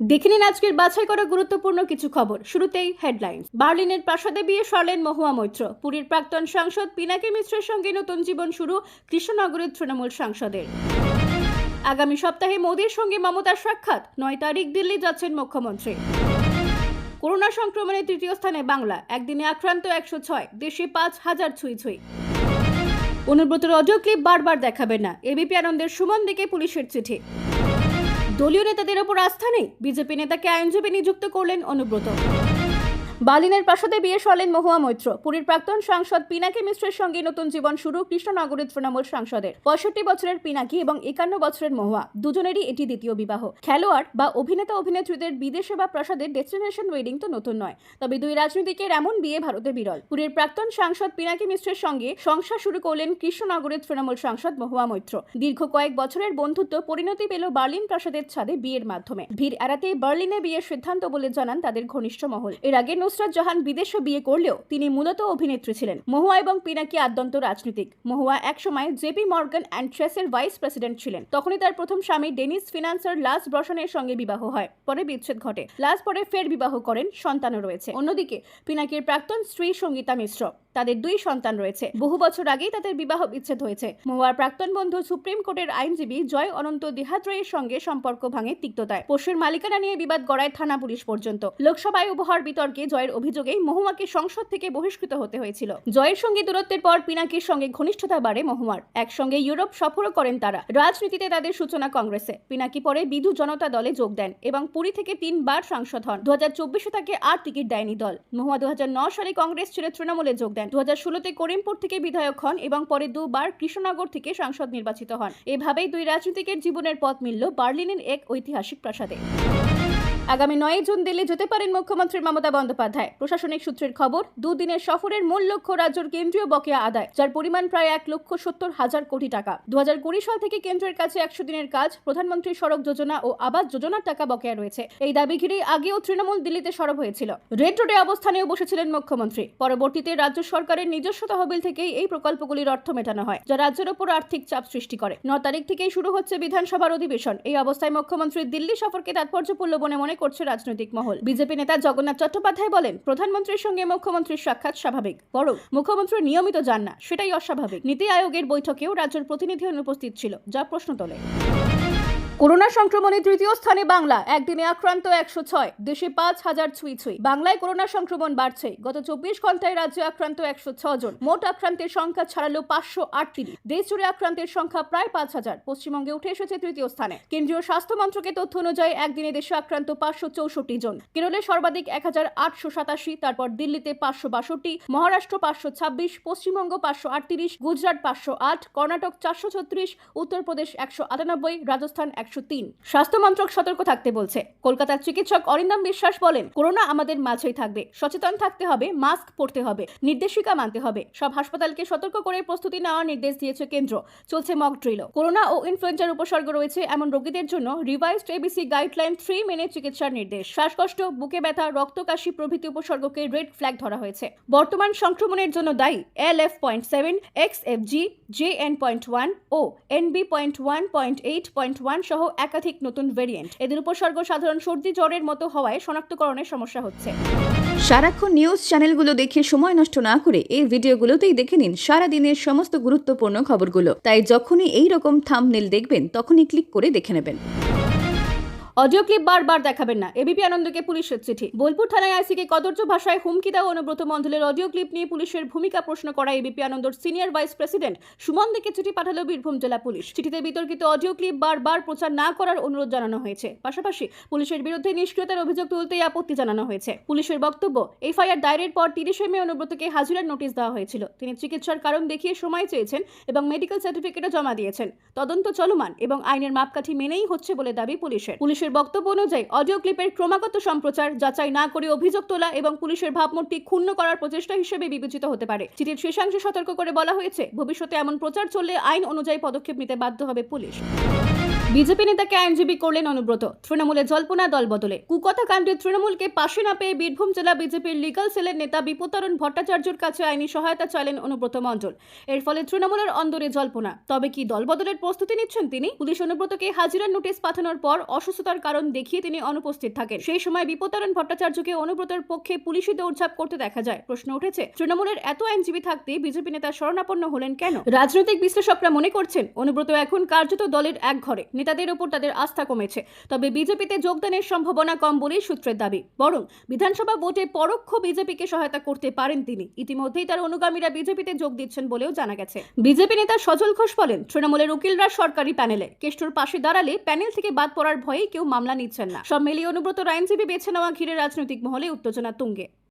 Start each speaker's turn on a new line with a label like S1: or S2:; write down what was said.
S1: দেখে নিন আজকের বাছাই করা গুরুত্বপূর্ণ কিছু খবর। শুরুতেই হেডলাইন বার্লিনের প্রাসাদে বিয়ে সরলেন মহুয়া মৈত্র। পুরীর প্রাক্তন সাংসদ পিনাকি মিশ্রের সঙ্গে নতুন জীবন শুরু কৃষ্ণনগরের তৃণমূল সাংসদের। আগামী সপ্তাহে মোদীর সঙ্গে মমতার সাক্ষাৎ। নয় তারিখ দিল্লি যাচ্ছেন মুখ্যমন্ত্রী। করোনা সংক্রমণে তৃতীয় স্থানে বাংলা। একদিনে আক্রান্ত একশো ছয়। দেশে পাঁচ হাজার ছুঁই ছুঁই। অনুব্রতর অডিও ক্লিপ বারবার দেখাবেন না। এবিপি আনন্দের সুমন দিকে পুলিশের চিঠি। দলীয় নেতাদের ওপর আস্থা নেই। বিজেপি নেতাকে আইনজীবী নিযুক্ত করলেন অনুব্রত। বালিনের প্রাসাদে বিয়ে সরলেন মহুয়া মৈত্র। পুরীর প্রাক্তন সাংসদ পিনাকি মিশ্রের সঙ্গে নতুন জীবন শুরু কৃষ্ণনগরের তৃণমূল সাংসদের। পঁয়ষট্টি বছরের পিনাকি এবং একান্ন বছরের মহুয়া, দুজনেরই এটি দ্বিতীয় বিবাহ। খেলোয়াড় বা অভিনেতা অভিনেত্রীদের বিদেশে বা প্রাসাদের ডেস্টিনেশন ওয়েডিং তো নতুন নয়। তবে দুই রাজনীতিকের এমন বিয়ে ভারতে বিরল। পুরীর প্রাক্তন সাংসদ পিনাকি মিশ্রের সঙ্গে সংসার শুরু করলেন কৃষ্ণনগরের তৃণমূল সাংসদ মহুয়া মৈত্র। দীর্ঘ কয়েক বছরের বন্ধুত্ব পরিণতি পেল বার্লিন প্রাসাদের ছাদে বিয়ের মাধ্যমে। ভিড় এড়াতেই বার্লিনে বিয়ের সিদ্ধান্ত বলে জানান তাদের ঘনিষ্ঠ মহল। এর আগে নুসরাত জাহান বিদেশে বিয়ে করলেও তিনি মূলত অভিনেত্রী ছিলেন। মহুয়া এবং পিনাকি আদ্যন্ত রাজনীতিক। মহুয়া একসময় জেপি মর্গান অ্যান্ড ট্রেসের ভাইস প্রেসিডেন্ট ছিলেন। তখনই তার প্রথম স্বামী ডেনিস ফিনান্সার লাস ব্রসনের সঙ্গে বিবাহ হয়। পরে বিচ্ছেদ ঘটে। লাস পরে ফের বিবাহ করেন, সন্তানও রয়েছে। অন্যদিকে, পিনাকির প্রাক্তন স্ত্রী সঙ্গীতা মিশ্র। তাদের দুই সন্তান রয়েছে। বহু বছর আগেই তাদের বিবাহ বিচ্ছেদ হয়েছে। মহুয়ার প্রাক্তন বন্ধু সুপ্রিম কোর্টের আইনজীবী জয় অনন্ত দেহাত্রয়ের সঙ্গে সম্পর্ক ভাঙে তিক্ততায়। পশুর মালিকানা নিয়ে বিবাদ গড়ায় থানা পুলিশ পর্যন্ত। লোকসভায় উপহার বিতর্কে জয়ের অভিযোগেই মহুয়াকে সংসদ থেকে বহিষ্কৃত হতে হয়েছিল। জয়ের সঙ্গে দূরত্বের পর পিনাকির সঙ্গে ঘনিষ্ঠতা বাড়ে মহুয়ার। একসঙ্গে ইউরোপ সফরও করেন তারা। রাজনীতিতে তাদের সূচনা কংগ্রেসে। পিনাকি পরে বিধু জনতা দলে যোগ দেন এবং পুরী থেকে তিনবার সাংসদ হন। দু হাজার তাকে আর টিকিট দেয়নি দল। মহুয়া দু সালে কংগ্রেস ছেড়ে তৃণমূলে যোগ দেন। দু হাজার ষোলোতে করিমপুর থেকে বিধায়ক হন এবং পরে দুবার কৃষ্ণনগর থেকে সাংসদ নির্বাচিত হন। এভাবেই দুই রাজনীতিকের জীবনের পথ মিলল বার্লিনের এক ঐতিহাসিক প্রাসাদে। আগামী নয় জুন দিল্লি যেতে পারেন মুখ্যমন্ত্রী মমতা বন্দ্যোপাধ্যায়। প্রশাসনিক সূত্রের খবর, দুদিনের সফরের মূল লক্ষ্য রাজ্যের কেন্দ্রীয় বকেয়া আদায়, যার পরিমাণ প্রায় এক লক্ষ সত্তর হাজার কোটি টাকা। দুহাজার কুড়ি সাল থেকে কেন্দ্রের কাছে একশো দিনের কাজ, প্রধানমন্ত্রী সড়ক যোজনা ও আবাস যোজনার টাকা বকেয়া রয়েছে। এই দাবি ঘিরেই আগেও তৃণমূল দিল্লিতে সরব হয়েছিল। রেড রোডে অবস্থানেও বসেছিলেন মুখ্যমন্ত্রী। পরবর্তীতে রাজ্য সরকারের নিজস্ব তহবিল থেকেই এই প্রকল্পগুলির অর্থ মেটানো হয়, যা রাজ্যের ওপর আর্থিক চাপ সৃষ্টি করে। ন তারিখ থেকেই শুরু হচ্ছে বিধানসভার অধিবেশন। এই অবস্থায় মুখ্যমন্ত্রী দিল্লি সফরকে তাৎপর্যপূর্ণ বলে মনে করছে রাজনৈতিক মহল। বিজেপি নেতা জগন্নাথ চট্টোপাধ্যায় বলেন, প্রধানমন্ত্রীর সঙ্গে মুখ্যমন্ত্রীর সাক্ষাৎ স্বাভাবিক। বরং মুখ্যমন্ত্রী নিয়মিত যান না, সেটাই অস্বাভাবিক। নীতি আয়োগের বৈঠকেও রাজ্যের প্রতিনিধি অনুপস্থিত ছিল, যা প্রশ্ন তোলে। করোনা সংক্রমণে তৃতীয় স্থানে বাংলা, একদিনে আক্রান্ত একশো ছয়, দেশে পাঁচ হাজার ছুঁই ছুঁই। বাংলায় করোনা সংক্রমণ বাড়ছে, গত চব্বিশ ঘন্টায় রাজ্যে আক্রান্ত একশো জন। মোট আক্রান্তের সংখ্যা ছাড়ালো পাঁচশো আটত্রিশ। দেশ জুড়ে আক্রান্তের সংখ্যা প্রায় পাঁচ হাজার। পশ্চিমবঙ্গে উঠে এসেছে তৃতীয় স্থানে। কেন্দ্রীয় স্বাস্থ্য মন্ত্রকের তথ্য অনুযায়ী, একদিনে দেশে আক্রান্ত পাঁচশো চৌষট্টি জন। কেরলে সর্বাধিক এক হাজার আটশো সাতাশি, তারপর দিল্লিতে পাঁচশো বাষট্টি, মহারাষ্ট্র পাঁচশো ছাব্বিশ, পশ্চিমবঙ্গ পাঁচশো আটত্রিশ, গুজরাট পাঁচশো আট, কর্ণাটক চারশো ছত্রিশ, উত্তরপ্রদেশ একশো আটানব্বই, রাজস্থান একশো তিন। স্বাস্থ্য মন্ত্রক সতর্ক থাকতে বলছে। কলকাতার চিকিৎসক অরিন্দম বিশ্বাস বলেন, করোনা আমাদের মাঝেই থাকবে। সচেতন থাকতে হবে, মাস্ক পরতে হবে, নির্দেশিকা মানতে হবে। সব হাসপাতালকে সতর্ক করে প্রস্তুতি নেওয়ার নির্দেশ দিয়েছে কেন্দ্র। চলছে মক ড্রিল করোনা ও ইনফ্লুয়েঞ্জার উপসর্গ রয়েছে এমন রোগীদের জন্য রিভাইসড এবিসি গাইডলাইন থ্রি মেনে চিকিৎসার নির্দেশ। শ্বাসকষ্ট, বুকে ব্যথা, রক্তকাশি প্রভৃতি উপসর্গকে রেড ফ্ল্যাগ ধরা হয়েছে। বর্তমান সংক্রমণের জন্য দায়ী L F point seven X F G J N point one ও N B point one point eight point one সহ একাধিক নতুন ভেরিয়েন্ট এদের উপসর্গ সাধারণ সর্দি, জ্বরের মতো হওয়ায় শনাক্তকরণের সমস্যা হচ্ছে।
S2: সারাক্ষণ নিউজ চ্যানেলগুলো দেখে সময় নষ্ট না করে এই ভিডিওগুলোতেই দেখে নিন সারা দিনের সমস্ত গুরুত্বপূর্ণ খবরগুলো। তাই যখনই এই রকম থাম্বনেল দেখবেন, তখনই ক্লিক করে দেখে নেবেন।
S1: অডিও ক্লিপ বারবার দেখাবেন না। এবিপি আনন্দকে পুলিশের চিঠি। বোলপুর থানায় আইসিকে কদর্য ভাষায় হুমকি দেওয়া অনুব্রত মণ্ডলের অডিও ক্লিপ নিয়ে পুলিশের ভূমিকা প্রশ্ন করা এবিপি আনন্দর সিনিয়র ভাইস প্রেসিডেন্ট সুমন দিকে চিঠি পাঠালো বীরভূম জেলা পুলিশ। চিঠিতে বিতর্কিত অডিও ক্লিপ বারবার প্রচার না করার অনুরোধ জানানো হয়েছে। পাশাপাশি পুলিশের বিরুদ্ধে নিষ্ক্রিয়তার অভিযোগ তুলতেই আপত্তি জানানো হয়েছে। পুলিশের বক্তব্য, এফআইআর দায়েরের পর তিরিশে মে অনুব্রতকে হাজিরার নোটিশ দেওয়া হয়েছিল। তিনি চিকিৎসার কারণ দেখিয়ে সময় চেয়েছেন এবং মেডিকেল সার্টিফিকেটও জমা দিয়েছেন। তদন্ত চলমান এবং আইনের মাপকাঠি মেনেই হচ্ছে বলে দাবি পুলিশের। পুলিশের বক্তব্য অনুযায়ী অডিও ক্লিপের ক্রমাগত সম্প্রচার যাচাই না করে অভিযোগ তোলা এবং পুলিশের ভাবমূর্তি ক্ষুণ্ণ করার প্রচেষ্টা হিসেবে বিবেচিত হতে পারে। চিঠির শেষাংশে সতর্ক করে বলা হয়েছে, ভবিষ্যতে এমন প্রচার চললে আইন অনুযায়ী পদক্ষেপ নিতে বাধ্য হবে পুলিশ। বিজেপি নেতাকে আইনজীবী করলেন অনুব্রত। তৃণমূলে জল্পনা দল বদলে। কুকথা কাণ্ডে তৃণমূলকে পাশে না পেয়ে বীরভূম জেলা বিজেপির লিগাল সেলের নেতা বিপত্তারণ ভট্টাচার্যর কাছে আইনি সহায়তা চাইলেন অনুব্রত মণ্ডল। এর ফলে তৃণমূলের অন্দরে জল্পনা। তবে কি দল বদলের প্রস্তুতি নিচ্ছেন তিনি? পুলিশ অনুব্রতকে হাজিরার নোটিশ পাঠানোর পর অসুস্থতার কারণ দেখিয়ে তিনি অনুপস্থিত থাকেন। সেই সময় বিপত্তারণ ভট্টাচার্যকে অনুব্রতের পক্ষে পুলিশি দৌড়ঝাঁপ করতে দেখা যায়। প্রশ্ন উঠেছে, তৃণমূলের এত আইনজীবী থাকতে বিজেপি নেতা শরণাপন্ন হলেন কেন? রাজনৈতিক বিশ্লেষকরা মনে করছেন, অনুব্রত এখন কার্যত দলের এক ঘরে। নেতাদের ওপর তাদের আস্থা কমেছে। তবে বিজেপিতে যোগদানের সম্ভাবনা কম বলেই সূত্রের দাবি। বরং বিধানসভা ভোটে পরোক্ষ বিজেপিকে সহায়তা করতে পারেন তিনি। ইতিমধ্যেই তার অনুগামীরা বিজেপিতে যোগ দিচ্ছেন বলেও জানা গেছে। বিজেপি নেতা সজল ঘোষ বলেন, তৃণমূলের উকিলরা সরকারি প্যানেলে। কেষ্টর পাশে দাঁড়ালে প্যানেল থেকে বাদ পড়ার ভয়ে কেউ মামলা নিচ্ছেন না। সব মিলিয়ে অনুব্রত আইনজীবী বেছে নেওয়া ঘিরে রাজনৈতিক মহলে উত্তেজনা তুঙ্গে।